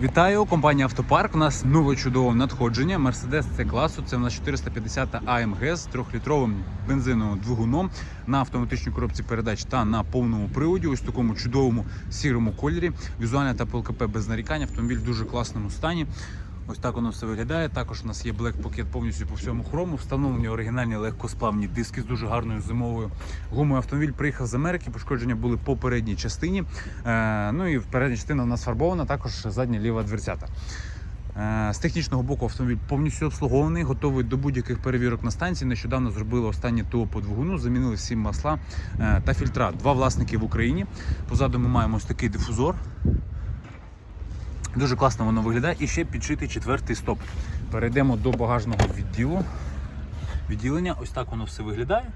Вітаю, компанія Автопарк. У нас нове чудове надходження. Мерседес C класу. Це в нас 450 AMG з 3-літровим бензиновим двигуном на автоматичній коробці передач та на повному приводі. Ось такому чудовому сірому кольорі. Візуальна та ПЛКП без нарікань. Автомобіль в дуже класному стані. Ось так воно все виглядає. Також у нас є Black Pocket повністю по всьому хрому. Встановлені оригінальні легкосплавні диски з дуже гарною зимовою гумою. Автомобіль приїхав з Америки. Пошкодження були по передній частині. Е, ну і передня частина у нас фарбована, також задня ліва дверцята. Е, З технічного боку автомобіль повністю обслугований, готовий до будь-яких перевірок на станції. Нещодавно зробили останнє ТО по двигуну, замінили всі масла е, та фільтра. Два власники в Україні. Позаду ми маємо ось такий дифузор. Дуже класно воно виглядає. І ще підшитий четвертий стоп. Перейдемо до багажного відділу. Відділення. Ось так воно все виглядає.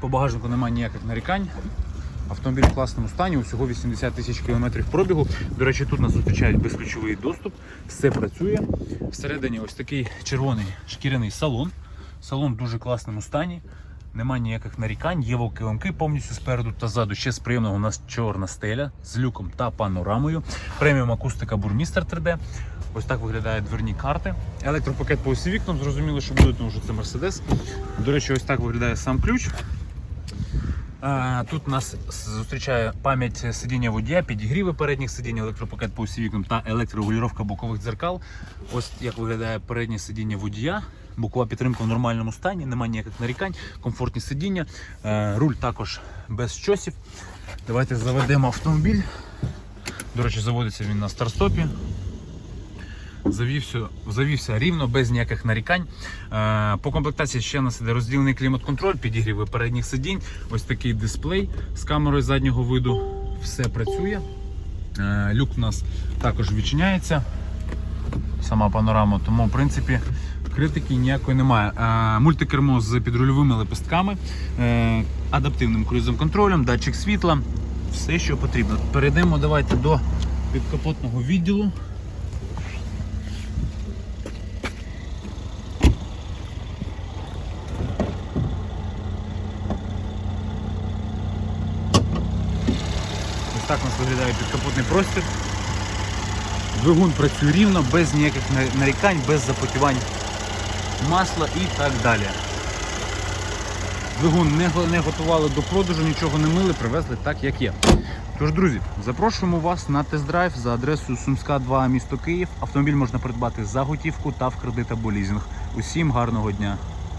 По багажнику немає ніяких нарікань. Автомобіль в класному стані, усього 80 тисяч кілометрів пробігу. До речі, тут нас зустрічають безключовий доступ, все працює. Всередині ось такий червоний шкіряний салон. Салон в дуже класному стані. Немає ніяких нарікань, є килимки повністю спереду та ззаду. Ще з приємного у нас чорна стеля з люком та панорамою. Преміум акустика Бурмістер 3D. Ось так виглядають дверні карти. Електропакет по усі вікнам, зрозуміло, що буде, тому що це Mercedes. До речі, ось так виглядає сам ключ. Тут нас зустрічає пам'ять сидіння водія, підігріви передніх сидінь, електропакет по усі вікнам та електрорегулювання бокових дзеркал. Ось як виглядає переднє сидіння водія. Бокова підтримка в нормальному стані, немає ніяких нарікань, комфортні сидіння. Е, Руль також без щосів. Давайте заведемо автомобіль. До речі, заводиться він на старстопі. Завівся, завівся рівно, без ніяких нарікань. Е, по комплектації ще у нас іде розділений клімат-контроль, підігріви передніх сидінь, ось такий дисплей з камерою заднього виду. Все працює. Е, люк у нас також відчиняється. Сама панорама, тому в принципі критики ніякої немає. Е, мультикермо з підрульовими лепестками, е, адаптивним круїзом контролем, датчик світла, все, що потрібно. Перейдемо давайте до підкапотного відділу. Ось так у нас виглядає підкапотний простір. Двигун працює рівно, без ніяких нарікань, без запотівань масла і так далі. Двигун не, готували до продажу, нічого не мили, привезли так, як є. Тож, друзі, запрошуємо вас на тест-драйв за адресою Сумська 2, місто Київ. Автомобіль можна придбати за готівку та в кредит або лізинг. Усім гарного дня!